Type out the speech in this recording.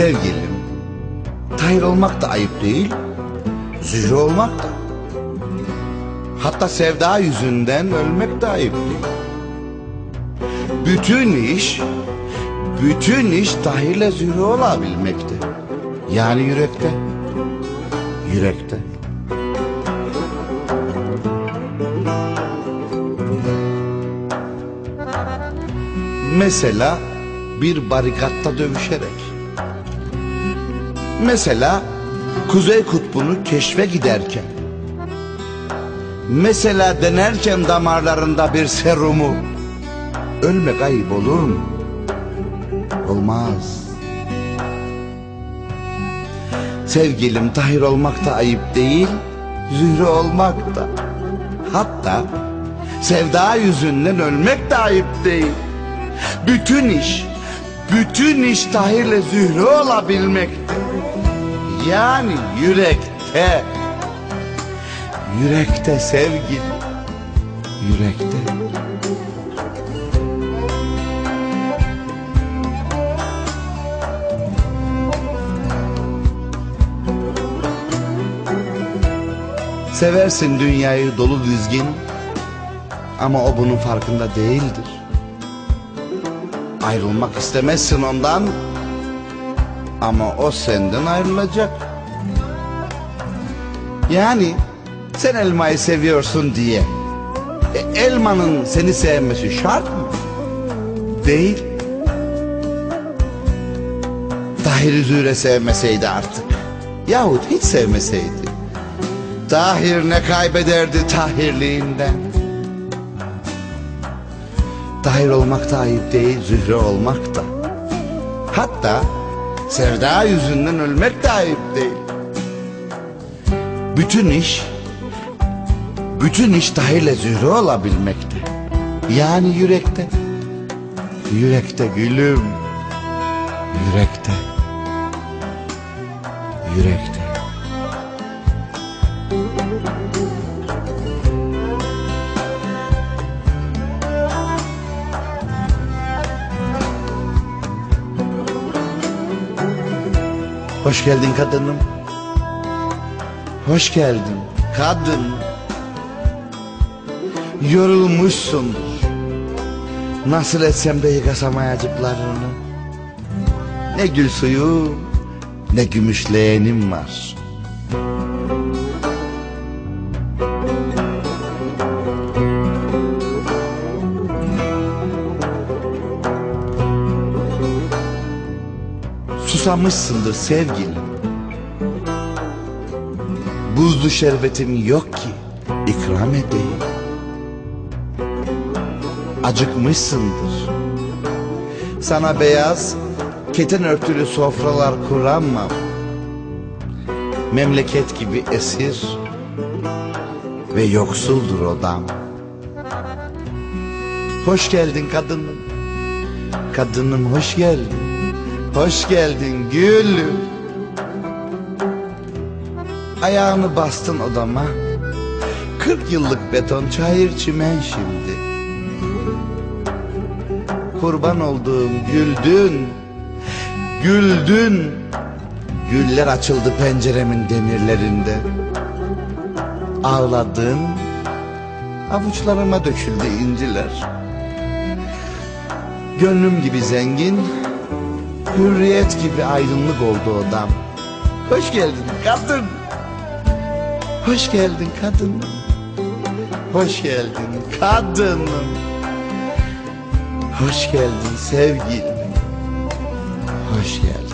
Sevgilim, Tahir olmak da ayıp değil, Zühre olmak da. Hatta sevda yüzünden ölmek de ayıp değil. Bütün iş, bütün iş Tahir'le Zühre olabilmekte. Yani yürekte, yürekte. Mesela bir barikatta dövüşerek. Mesela Kuzey Kutbu'nu keşfe giderken. Mesela denerken damarlarında bir serumu. Ölmek ayıp olur mu? Olmaz. Sevgilim Tahir olmak da ayıp değil, Zühre olmak da. Hatta sevda yüzünden ölmek de ayıp değil. Bütün iş, bütün iş Tahir'le Zühre olabilmekte. Yani yürekte. Yürekte sevgi. Yürekte. Seversin dünyayı dolu dizgin ama o bunun farkında değildir. Ayrılmak istemezsin ondan ama o senden ayrılacak. Yani sen elmayı seviyorsun diye e, elmanın seni sevmesi şart mı? Değil. Tahir Zühre sevmeseydi artık yahut hiç sevmeseydi Tahir ne kaybederdi Tahirliğinden? Tahir olmak da ayıp değil, Zühre olmak da. Hatta sevda yüzünden ölmek de ayıp değil. Bütün iş, bütün iş Tahir'le Zühre olabilmekte. Yani yürekte. Yürekte gülüm. Yürekte. Yürekte. Hoş geldin kadınım. Hoş geldin kadın. Yorulmuşsundur. Nasıl etsem de yıkasam ayacıklarını. Ne gül suyu ne gümüşleyenim var. Susamışsındır sevgilim. Buzlu şerbetim yok ki ikram edeyim. Acıkmışsındır. Sana beyaz keten örtülü sofralar kuramam. Memleket gibi esir ve yoksuldur odam. Hoş geldin kadınım. Kadınım hoş geldin. Hoş geldin gülüm. Ayağını bastın odama. Kırk yıllık beton çayır çimen şimdi. Kurban olduğum güldün. Güldün. Güller açıldı penceremin demirlerinde. Ağladın. Avuçlarıma döküldü inciler. Gönlüm gibi zengin, hürriyet gibi aydınlık oldu odam. Hoş geldin kadın. Hoş geldin kadın. Hoş geldin kadınım. Hoş geldin sevgilim. Hoş geldin.